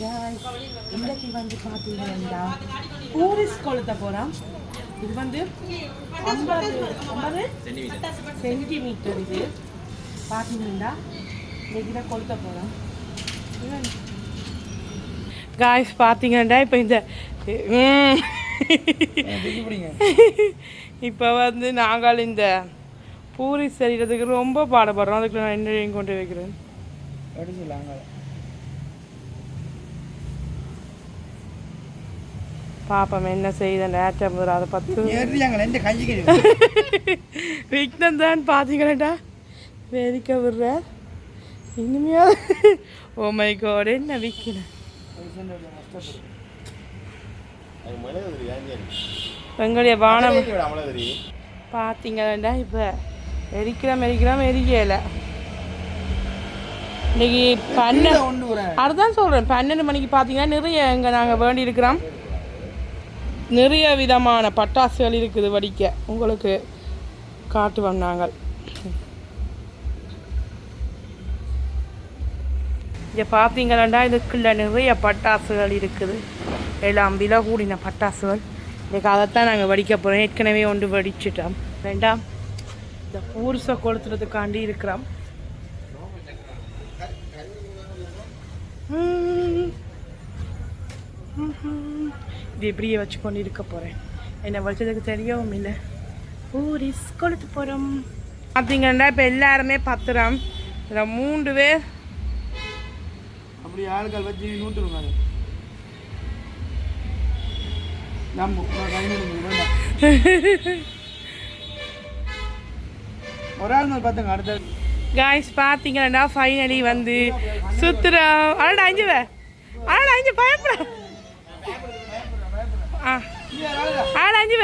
Guys, இன்னைக்கு வந்து பார்த்தீங்கன்னா டூரிஸ்ட் கொளுத்த போகிறோம் இது வந்து ஐம்பது ஐம்பது சென்டிமீட்டர் இது. பார்த்தீங்கன்னா இன்னைக்கு தான் கொளுத்த போகிறோம் காய்ஸ் பார்த்தீங்கன்னா இப்போ இந்த இப்போ வந்து நாங்கள் இந்த பூரி செய்கிறதுக்கு ரொம்ப பாடுபடுறோம். அதுக்கு நான் என்ன கொண்டு வைக்கிறேன்? பாப்போம் என்ன செய்த நேற்று முதல் அதை பத்து എന്റെ കൈക്ക് விக்னம் தான் பார்த்தீங்களா வேதிக்க விடுற இனிமையா ஓ மை காட் என்ன விற்கிறேன் எங்களுடைய வானம் பார்த்தீங்களா இப்போ எரிக்கிறோம் எரிக்கிறோம் எரிக்கல இன்னைக்கு பன்னெண்டு ஒன்று ஒரு அதுதான் சொல்கிறேன் பன்னெண்டு மணிக்கு பார்த்தீங்கன்னா நிறைய இங்கே நாங்கள் வேண்டி இருக்கிறோம் நிறைய விதமான பட்டாசுகள் இருக்குது வடிக்க. உங்களுக்கு காட்டு நாங்கள் இங்கே பார்த்தீங்களா இதுக்குள்ள நிறைய பட்டாசுகள் இருக்குது. எல்லாம் விலை கூடின பட்டாசுகள். இன்றைக்கு அதைத்தான் நாங்கள் வடிக்க போகிறோம் ஏற்கனவே ஒன்று வடிச்சிட்டோம். ரெண்டாம் இந்த பூரிசை கொளுத்துறதுக்காண்டி இருக்கிறோம். ம். இது இப்படியே வச்சு கொண்டு இருக்க போகிறேன் என்னை வச்சதுக்கு தெரியவும் இல்லை. பூரிஸ் கொளுத்து போகிறோம் பார்த்தீங்கன்னா இப்போ எல்லாருமே பத்துறோம் இதில் மூன்று பேர். அப்படி ஆளுகள் வச்சு நூற்றுருங்க ஒரு ஆள் மேல் பார்த்துங்க அடுத்த காய்ஸ் பார்த்தீங்கன்னா ஃபைனலி வந்து. சுத்துறோம். அடடா அஞ்சு வே அடடா அஞ்சு பயப்பட ஆ அடடா அஞ்சு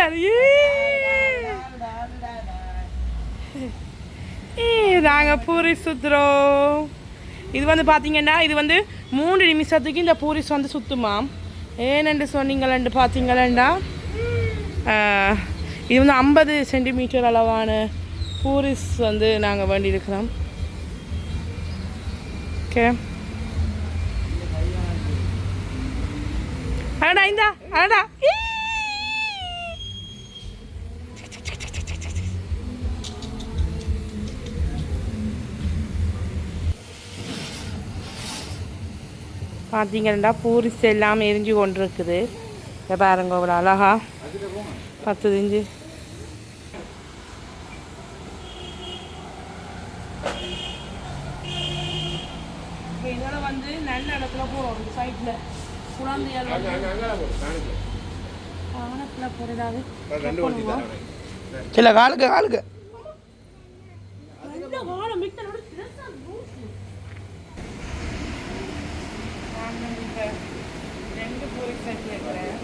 நாங்கள் பூரி சுத்துறோம் இது வந்து பார்த்தீங்கன்னா இது வந்து மூணு நிமிஷத்துக்கு இந்த பூரிஸ் வந்து சுத்துமாம் ஏனென்று சொன்னீங்களேன்னு பார்த்தீங்களேண்டா இது வந்து ஐம்பது சென்டிமீட்டர் அளவான பூரிஸ் வந்து நாங்கள் வேண்டியிருக்கிறோம் ஓகே அடா இந்தா அடா பார்த்தீங்கன்னா பூரிசு எல்லாம் எரிஞ்சு கொண்டு இருக்குது இதை பாருங்க அவ்வளோ அழகா பத்து திஞ்சு இதோட வந்து நல்ல இடத்துல போகிறோம் சைட்டில் குழந்தையால் அவனை போடுறாது சில காலுக்கு காலுக்கு. ரெண்டு பூரி செட் கேட்குறேன்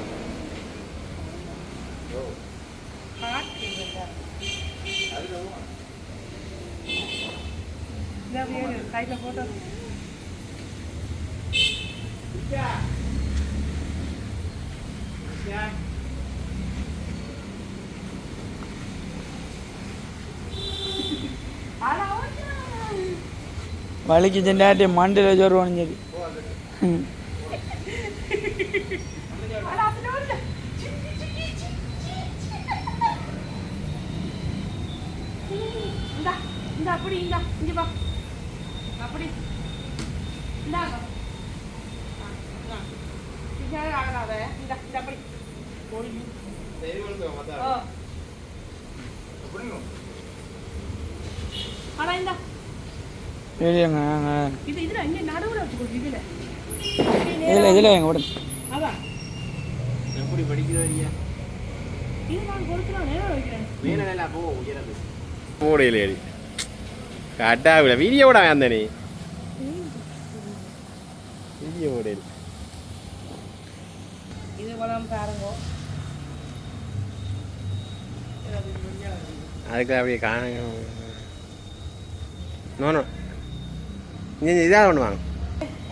ஹாட் கேட்குறேன் கையில் போட்டு வலிக்கு செண்டாட்டி மண்டியில் சோறு ஒழிஞ்சது அப்படி இங்க இங்க பா அப்படி இந்தாங்க இங்க ஆகலாத இந்த இந்த அப்படி ஓடி தெய்வம் மாதா அப்படிங்க ஆனா இந்தா. இல்லையாங்க இது இதுல இங்க நடுவுல வச்சுக்கோ இதுல. எங்க விடு எப்படி படிக்கிறீங்க இது ஏறி கட்டாவில வீடியோட வேண்டாம் நீ. வீடியோட இது அதுக்கு அப்படியே காணுங்க. No no. Ini di dalam doang.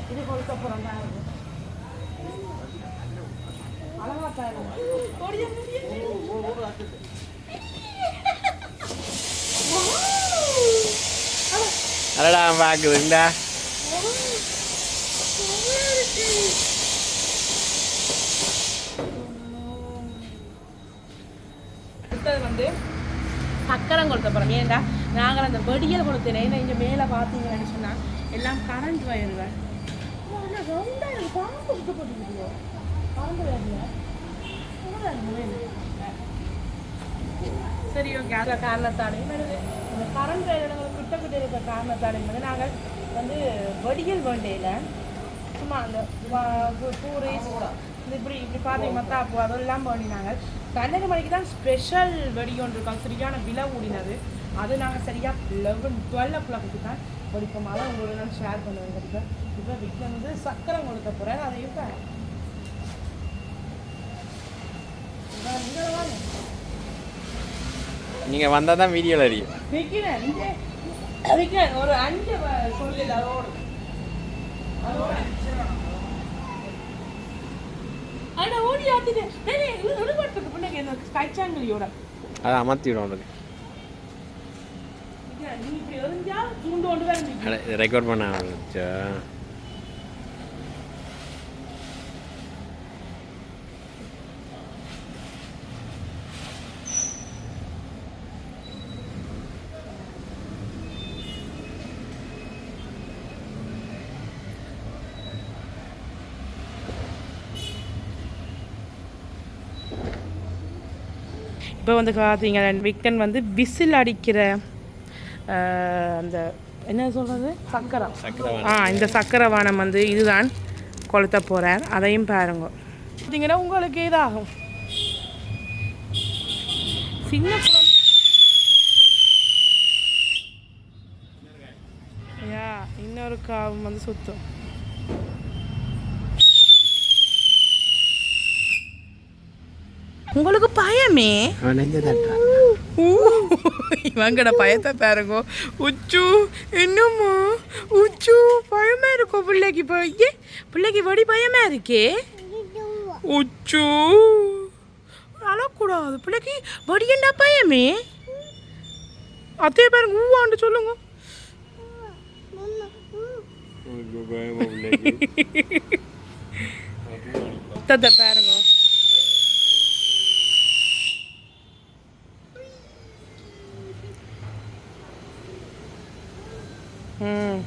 Ini kalau Ada dalam pagi, Linda. Pakaran kalau tak pernah, Linda. நாங்கள் அந்த வெடியல் கொளுத்தினேன். ஏன்னா இங்கே மேலே பார்த்தீங்கன்னு சொன்னால் எல்லாம் கரண்ட் வயர்கள் சரி ஓகே அதில் காரணத்தாலையும் வருது. இந்த கரண்ட் இடங்கள் கிட்ட கிட்ட இருக்க காரணத்தாலையும் வந்து நாங்கள் வந்து வெடியல் வேண்டையில் சும்மா அந்த பூரி இப்படி இப்படி பார்த்தீங்க மத்தாப்பு அதெல்லாம் பண்ணினாங்க. பன்னெண்டு மணிக்கு தான் ஸ்பெஷல் வெடி ஒன்று இருக்கோம் சரியான விலை கூடினது. அது நாங்கள் சரியாக லெவன் டுவெல் ஓ கிளாக்கு தான் படிப்போம் அதான் உங்களுக்கு நான் ஷேர் பண்ணுவேன் கண்டிப்பாக இப்போ வீட்டில் வந்து சக்கரை கொடுக்க போகிறேன் அதை இப்போ நீங்கள் வந்தால் தான் வீடியோவில் அறியும் விற்கிறேன் விற்கிறேன் ஒரு அஞ்சு சொல்லல அதோடு அதோட அட ஓடி ஆத்திட்டு இந்த கைச்சாங்கலியோட அதை அமர்த்தி விடும் உனக்கு நீ இப்படி எரிஞ்சா தூண்டு கொண்டு வர அட ரெக்கார்ட் பண்ண ஆரம்பிச்சா? இப்போ வந்து பார்த்தீங்கன்னா விக்டன் வந்து விசில் அடிக்கிற அந்த என்ன சொல்கிறது சக்கரை. சக்கரை ஆ இந்த சக்கரை வானம் வந்து இதுதான் கொளுத்த போகிறார் அதையும் பாருங்க. பார்த்தீங்கன்னா உங்களுக்கு இதாகும். சின்ன குழந்தை யா இன்னொரு காவும் வந்து சுத்தம். உங்களுக்கு பயமே? இவங்கட பயத்தை பாருங்க. உச்சு என்னம்மா உச்சு பயமா இருக்கும் பிள்ளைக்கு போய் பிள்ளைக்கு வடி பயமா இருக்கே? உச்சு. அழக்கூடாது. பிள்ளைக்கு வடி என்ன பயமே? அதே பாருங்க ஊவாண்டு சொல்லுங்க. தத்தை பாருங்க ம்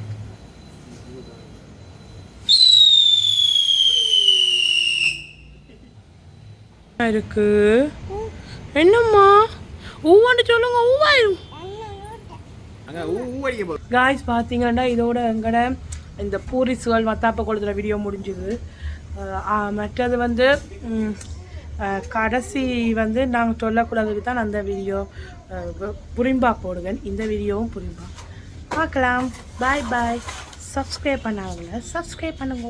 இருக்கு. என்னம்மா? ஊவான்னு சொல்லுங்க ஊவாயிரும் காய்ஸ் பார்த்தீங்கன்னா இதோட எங்கட இந்த பூரிசுகள் வத்தாப்ப கொடுத்துற வீடியோ முடிஞ்சுது. மற்றது வந்து கடைசி வந்து நாங்கள் சொல்லக்கூடாதுக்கு தான் அந்த வீடியோ புரிம்பா போடுவேன். இந்த வீடியோவும் புரிம்பா. பார்க்கலாம். பாய் பாய் சப்ஸ்கிரைப் பண்ணாதவங்க சப்ஸ்கிரைப் பண்ணுங்க.